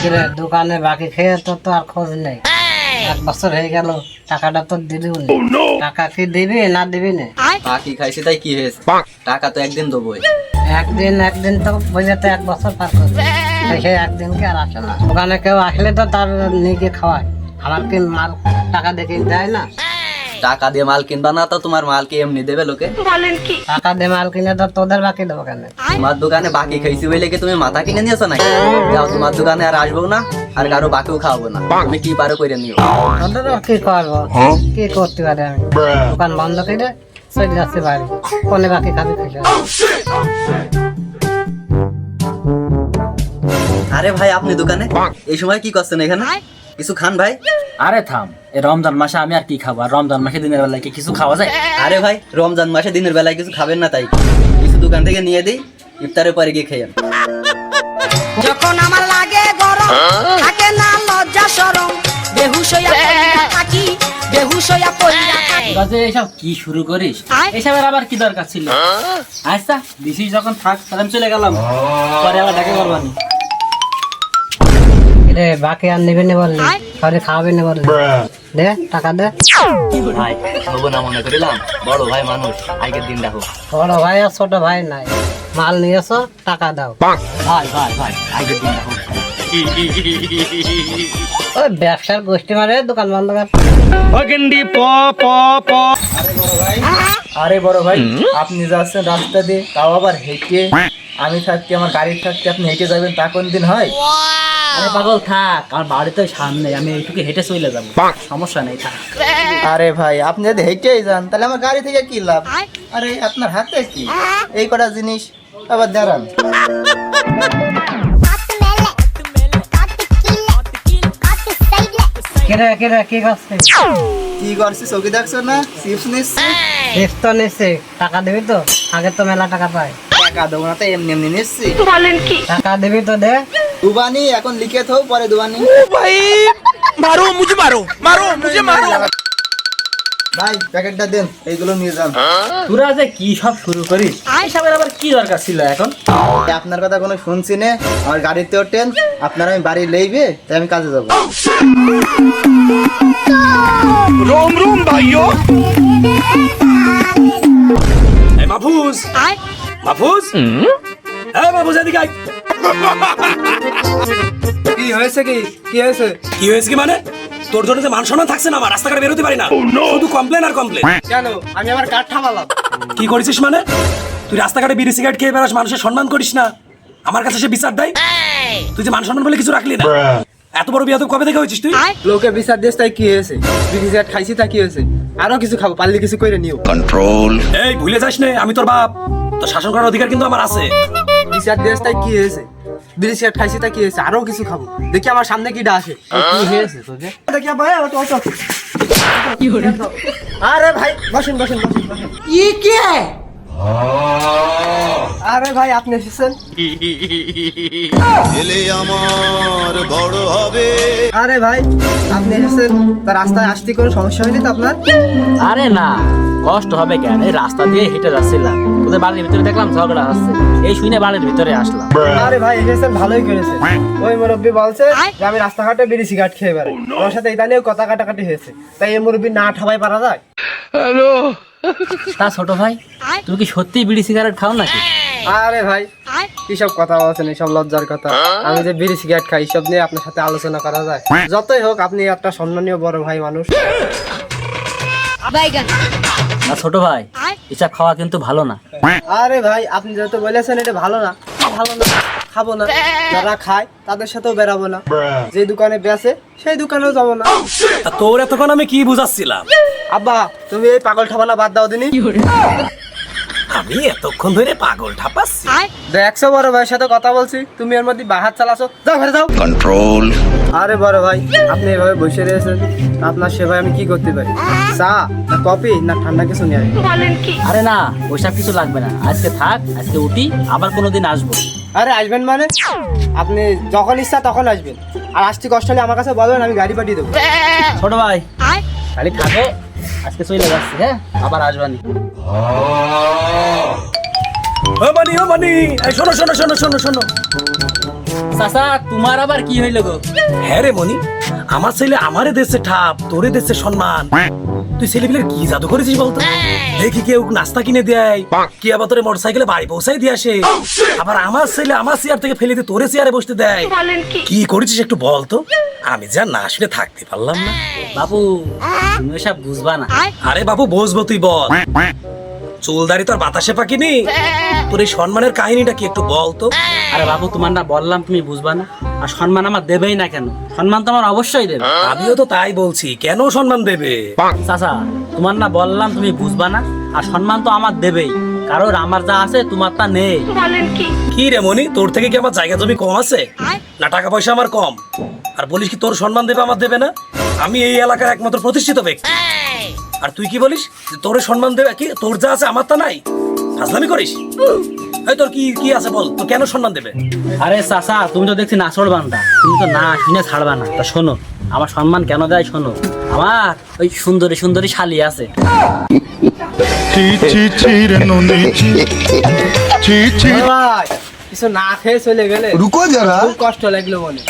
কিরে দোকানে বাকি খেয়ে তো তো আর খোঁজ নেই। এক বছর হয়ে গেল টাকাটা তো দিবি টাকা কি দিবি না দিবি না? বাকি খাইছি তাই কি হয়েছে? টাকা তো একদিন দেবোই একদিন একদিন তো বোঝাতে এক বছর পার করবে। সে একদিনকে আর আসে না। দোকানে কেউ আসলে তো তার নিজে খাওয়ায়। আমার কি মাল টাকা দেখে দেয় না? টাকা দিয়ে মাল কিনবা না তো তোমার মাল কি এমনি দেবে লোকে? বলেন কি? টাকা দিয়ে মাল কিনে তো তোদের বাকি দেবো কেন? তোমার দোকানে বাকি খাইছি বলে কি তুমি মাথা কিনে নিয়েছো না যাও তোমার দোকানে আর আসব না আর কারও বাকিও খাওয়াবো না। তুমি কি পারো করে নিও। কি করব? কি করতে পারি আমি? দোকান বন্ধ করে চলে যাচ্ছি বাড়ি। কোনে বাকি খাবি খেলে আরে ভাই আপনি দোকানে? এই সময় কি করছেন এখানে? কিছু খান ভাই? আরে থাম। রমজান মাসে আমি আর কি খাব? আর রমজান মাসে দিনের বেলায় কি কিছু খাওয়া যায়? আরে ভাই রমজান মাসে দিনের বেলায় কিছু খাবেন না তাই। কি? কিছু দোকান থেকে নিয়ে দিই ইফতারের পরে গিয়ে খেয়েন যখন আমার লাগে গরম থাকে না লজ্জা সরম বেহুশ হইয়া থাকি বেহুশ হইয়া পইরা থাকি। তোরা যে এইসব কি শুরু করিস? এইসবের আবার কি দরকার ছিল? আচ্ছা দিছিস যখন থাক তাহলে আমি চলে গেলাম। পরে আবার করবানি রে বাকি আর নিবি না বললি। সরি খাওয়াবি না বললি। দে টাকা দে। ভাই হব না মনে করিলাম বড় ভাই মানুষ আগের দিন দেখো। বড় ভাই আর ছোট ভাই নাই। মাল নিয়েছো টাকা দাও। ভাই ভাই ভাই আগের দিন দেখো। ওই ব্যবসার গোষ্ঠী মারে দোকান বন্ধ কর। আরে বড় ভাই আপনি যাচ্ছেন রাস্তা দিয়ে তাও আবার হেঁটে। আমি থাকতে আমার গাড়ি থাকতে আপনি হেঁটে যাবেন তা কোন দিন হয়? আরে পাগল থাক আমার বাড়ি তো সামনে আমি এইটুকু হেঁটে চলে যাব। সমস্যা নেই থাক। আরে ভাই আপনি যদি হেঁটেই যান তাহলে আমার গাড়ি থেকে কি লাভ? আরে আপনার হাতে কি? এই কটা জিনিস আবার দাঁড়ান। কিরে কিরে কি করছিস কি করছি চৌকি দেখছ না? চিপস নিচ্ছি চিপস তো নিচ্ছি টাকা দিবি তো? আগে তো মেলা টাকা পাই টাকা দেবো না তো এমনি এমনি নিচ্ছি। টাকা দিবি তো দে। দুবানি এখন লিখে থাও পরে দুবানি। ভাই মারো মুঝে মারো মারো মুঝে মারো। ভাই প্যাকেটটা দেন এইগুলো নিয়ে যান। তোরা যে কি সব শুরু করিস? এইসবের আবার কি দরকার ছিল এখন? আপনার কথা কোনো শুনছি না। আমার গাড়িতে ওঠেন আপনার আমি বাড়ি লইবে তাই আমি কাজে যাব। মাহফুজ মাহফুজ। হ্যাঁ মাহফুজ? কি হয়েছে কি? কি হয়েছে? কি হয়েছে কি মানে? তোর জন্য যে মান সম্মান থাকছে না আমার রাস্তাঘাটে বেরোতে পারি না। শুধু কমপ্লেন আর কমপ্লেন কেন? আমি আমার কাঠ থামালাম? কি করেছিস মানে? তুই রাস্তাঘাটে বিড়ি সিগারেট খেয়ে বেড়াস মানুষের সম্মান করিস না। আমার কাছে সে বিচার দেয়। তুই যে মান সম্মান বলে কিছু রাখলি না। এত বড় কবে থেকে হয়েছিস তুই? লোকে বিচার দিস তাই কি হয়েছে? বিড়ি সিগারেট খাইছি তা কি হয়েছে? আরও কিছু খাব পারলে কিছু করে নিও। কন্ট্রোল এই ভুলে যাস নে আমি তোর বাপ। তোর শাসন করার অধিকার কিন্তু আমার আছে। বিচার দিস তাই কি হয়েছে? বিড়ি সিগারেট খাইছি তাই কি হয়েছে? আরও কিছু খাব। দেখি আমার সামনে কিটা আছে। কি হয়েছে তোকে? দেখি ভাই আরে ভাই বসুন বসেন বসেন বসেন। ই কে? আরে ভাই আপনি এসেছেন? আরে ভাই আপনি এসেছেন। তা রাস্তায় আসতে কোনো সমস্যা হয়নি তো আপনার? আরে না কষ্ট হবে কেন? এই রাস্তা দিয়ে হেঁটে যাচ্ছিলাম। তোদের বাড়ির ভিতরে দেখলাম ঝগড়া হচ্ছে। এই শুনে বাড়ির ভিতরে আসলাম। আরে ভাই এসেছেন ভালোই করেছে ওই মুরব্বী বলছে যে আমি রাস্তাঘাটে বিড়ি সিগারেট খেয়ে বেড়াই। আমার সাথে এটা নিয়েও কথা কাটাকাটি হয়েছে। তাই এই মুরব্বী না ঠাবাই পারা যায়? তা ছোট ভাই তুমি কি সত্যি বিড়ি সিগারেট খাও নাকি? আরে ভাই কিসব কথা বলছেন এইসব লজ্জার কথা? আমি যে বিড়ি সিগারেট খাই সব নিয়ে আপনার সাথে আলোচনা করা যায়। যতই হোক আপনি একটা সম্মানীয় বড় ভাই মানুষ। না ছোট ভাই এসব খাওয়া কিন্তু ভালো না। আরে ভাই আপনি যেহেতু বলেছেন এটা ভালো না। ভালো না। খাব না। যারা খায় তাদের সাথেও বেরাবো না। যে দোকানে বেচে সেই দোকানেও যাব না। তোর এতক্ষণ আমি কি বুঝাচ্ছিলাম? আব্বা তুমি এই পাগল ঠাবানা বাদ দাও দিনি। আমি এতক্ষণ ধরে পাগল ঠাপাচ্ছি। দেখছ বড় ভাইয়ের সাথে কথা বলছি তুমি এর মধ্যে বাহাত চালাছো যাও ঘরে যাও। কন্ট্রোল আরে বড় ভাই আপনি এভাবে বসে রয়েছেন আপনার সেবায় আমি কি করতে পারি? চা না কফি না ঠান্ডা কিছু নিয়ে আসব? আরে না ওইসব কিছু লাগবে না। আজকে থাক আজকে উঠি আবার কোনোদিন আসব। আরে আসবেন মানে? আপনি যখন ইচ্ছা তখন আসবেন। আর আসতে কষ্ট হলে আমার কাছে বলবেন আমি গাড়ি পাঠিয়ে দেবো। ছোট ভাই খালি থাকো আজকে চলে যাচ্ছি হ্যাঁ? আবার আসবেন। ও মানি ও মানি এই শোনো শোনো শোনো শোনো শোনো। চাচা তোমার আবার কি হইল গো? হ্যাঁ রে মনি আমার ছেলে আমারে দেশে ঠাপ তোরে দেশে সম্মান। তুই ছেলেপিলের কি জাদু করেছিস বলতো? দেখি কেউ নাস্তা কিনে দেয়। কে আবার তোরে মোটরসাইকেলে বাড়ি পৌঁছাই দিয়ে আসে? আবার আমার ছেলে আমার চেয়ার থেকে ফেলে দিয়ে তোরে চেয়ারে বসতে দেয়। কি করেছিস একটু বল তো? আমি যা না শুনে থাকতে পারলাম না। বাবু তুমি সব বুঝবা না। আরে বাবু বসবো তুই বল। চুলদারি তোর বাতাসে পাকিনি? তোর এই সম্মানের কাহিনীটা কি একটু বল তো? আরে বাবু তোমার না বললাম তুমি বুঝবা না। আর সম্মান আমার দেবেই না কেন? সম্মান তো আমার অবশ্যই দেবে। আমিও তো তাই বলছি। কেন সম্মান দেবে? চাচা তোমার না বললাম তুমি বুঝবা না। আর সম্মান তো আমার দেবেই। কারণ আমার যা আছে তোমার তা নেই। কি? রে মনি তোর থেকে কি আমার জায়গা জমি কম আছে? না টাকা পয়সা আমার কম। আর বলিস কি তোর সম্মান দেবে আমার দেবে না? আমি এই এলাকার একমাত্র প্রতিষ্ঠিত ব্যক্তি। আর তুই কি বলিস? তোর সম্মান দেবে কি? তোর যা আছে আমার তা নাই? ফাজলামি করিস? এই তোর কি কি আছে বল? তো কেন সম্মান দেবে? আরে চাচা তুমি তো দেখছি নাচড় বান্দা। তুমি তো না শুনে ছাড়বা না। তা শোনো আমার সম্মান কেন দেয় শোনো? আমার ওই সুন্দরী সুন্দরী শালি আছে। চি চি চি রে ননি চি চি চি বড় ভাই কিছু না খেয়ে চলে গেলে রুকো যারা। খুব কষ্ট লাগল মনে।